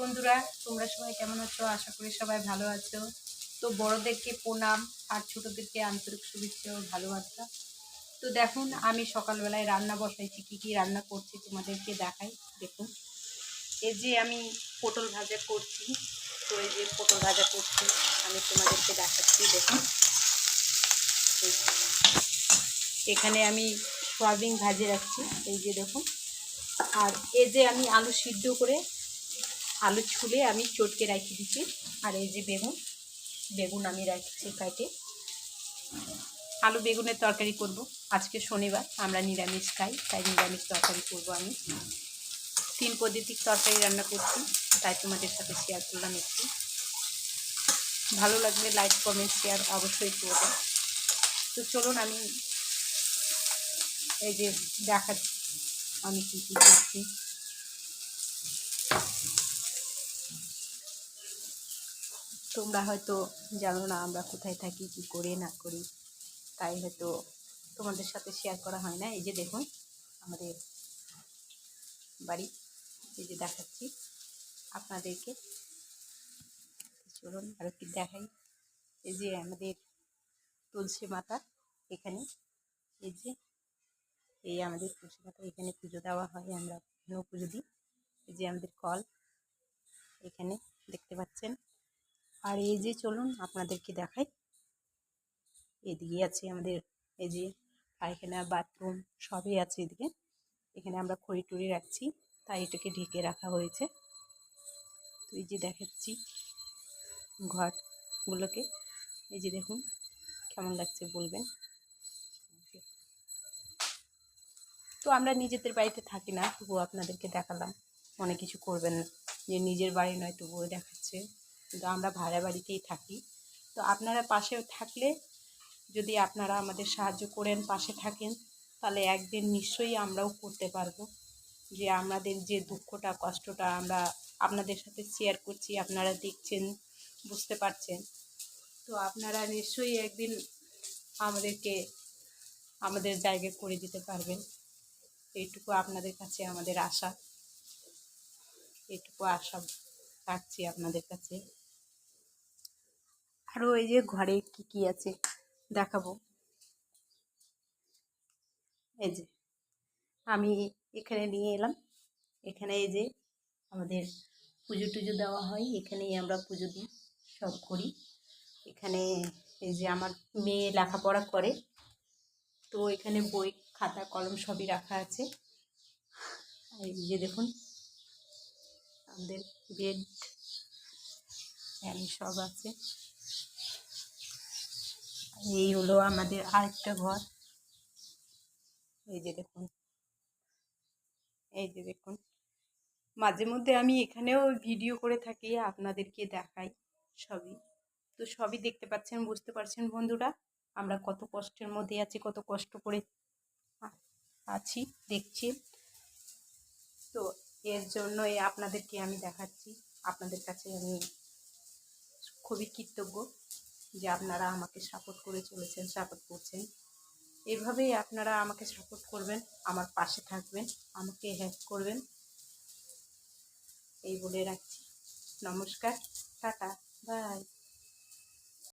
বন্ধুরা, তোমরা সবাই কেমন আছো? আশা করি সবাই ভালো আছো। তো বড়দেরকে প্রণাম আর ছোটোদেরকে আন্তরিক শুভেচ্ছা ও ভালোবাসা। তো দেখুন, আমি সকালবেলায় রান্না বসাইছি, কি কি রান্না করছি তোমাদেরকে দেখাই। দেখুন, এই যে আমি পটল ভাজা করছি। তো এই যে পটল ভাজা করছি, আমি তোমাদেরকে দেখাচ্ছি, দেখুন। এখানে আমি সয়াবিন ভাজে রাখছি, এই যে দেখুন। আর এই যে আমি আলু সিদ্ধ করে আলু ছুলে আমি চটকে রাখি দিচ্ছি। আর এই যে বেগুন বেগুন আমি রাখছি কাটে। আলু বেগুনের তরকারি করব। আজকে শনিবার, আমরা নিরামিষ খাই, তাই নিরামিষ তরকারি করব আমি। তিন পদ্ধতির তরকারি রান্না করছি, তাই তোমাদের সাথে শেয়ার করলাম একটু। ভালো লাগলে লাইক কমেন্ট শেয়ার অবশ্যই করবে। তো চলুন আমি এই যে দেখাচ্ছি, আমি কী কী করছি। তোমরা হয়তো জানো না আমরা কোথায় থাকি, কি করি, না করি। তাই হয়তো তোমাদের সাথে শেয়ার করা হয় না। এই যে দেখুন, আমাদের বাড়ি। এই যে দেখাচ্ছি আপনাদেরকে। চলুন আরও কি দেখাই। এই যে আমাদের তুলসী মাতা এখানে। এই যে, এই আমাদের তুলসী মাতা এখানে পুজো দেওয়া হয়, আমরা পুজো দিই। এই যে আমাদের কল এখানে দেখতে পাচ্ছেন। আর এই যে চলুন আপনাদেরকে দেখাই। এদিকে আছে আমাদের এই যে পায়খানা, বাথরুম সবই আছে এদিকে। এখানে আমরা খড়ি টড়ি রাখছি, তাই এটাকে ঢেকে রাখা হয়েছে। তো এই যে দেখাচ্ছি ঘরগুলোকে। এই যে দেখুন কেমন লাগছে বলবেন? তো আমরা নিজেদের বাড়িতে থাকি না, তবুও আপনাদেরকে দেখালাম। অনেক কিছু করবেন না। যে নিজের বাড়ি নয়, তবুও দেখাচ্ছে। কিন্তু আমরা ভাড়া বাড়িতেই থাকি। তো আপনারা পাশেও থাকলে যদি আপনারা আমাদের সাহায্য করেন, পাশে থাকেন, তাহলে একদিন নিশ্চয়ই আমরাও করতে পারব যে আমাদের যে দুঃখটা, কষ্টটা আমরা আপনাদের সাথে শেয়ার করছি, আপনারা দেখছেন, বুঝতে পারছেন। তো আপনারা নিশ্চয়ই একদিন আমাদেরকে, আমাদের জায়গায় করে দিতে পারবেন। এইটুকু আপনাদের কাছে আমাদের আশা। এইটুকু আশা রাখছি আপনাদের কাছে। আরও এই যে ঘরে কি কি আছে দেখাবো। এই যে, আমি এখানে নিয়ে এলাম। এখানে এই যে আমাদের পুজো টুজো দেওয়া হয়, এখানেই আমরা পুজো দিই, সব করি। এখানে এই যে আমার মেয়ে লেখাপড়া করে, তো এখানে বই, খাতা, কলম সবই রাখা আছে। এই যে দেখুন, আমাদের বেড ফ্যান সব আছে। এই হলো আমাদের আরেকটা ঘর। এই যে দেখুন, এই যে দেখুন। মাঝে মধ্যে আমি এখানেও ভিডিও করে থাকি, আপনাদেরকে দেখাই সবই। তো সবই দেখতে পাচ্ছেন, বুঝতে পারছেন বন্ধুরা? আমরা কত কষ্টের মধ্যে আছি, কত কষ্ট করে আছি, দেখছি। তো এর জন্যই আপনাদেরকে আমি দেখাচ্ছি। আপনাদের কাছে আমি খুবই কৃতজ্ঞ। যে আপনারা আমাকে সাপোর্ট করে চলেছেন সাপোর্ট করছেন। এভাবেই আপনারা আমাকে সাপোর্ট করবেন, আমার পাশে থাকবেন, আমাকে হেল্প করবেন। এই বলে রাখছি। নমস্কার, টাটা বাই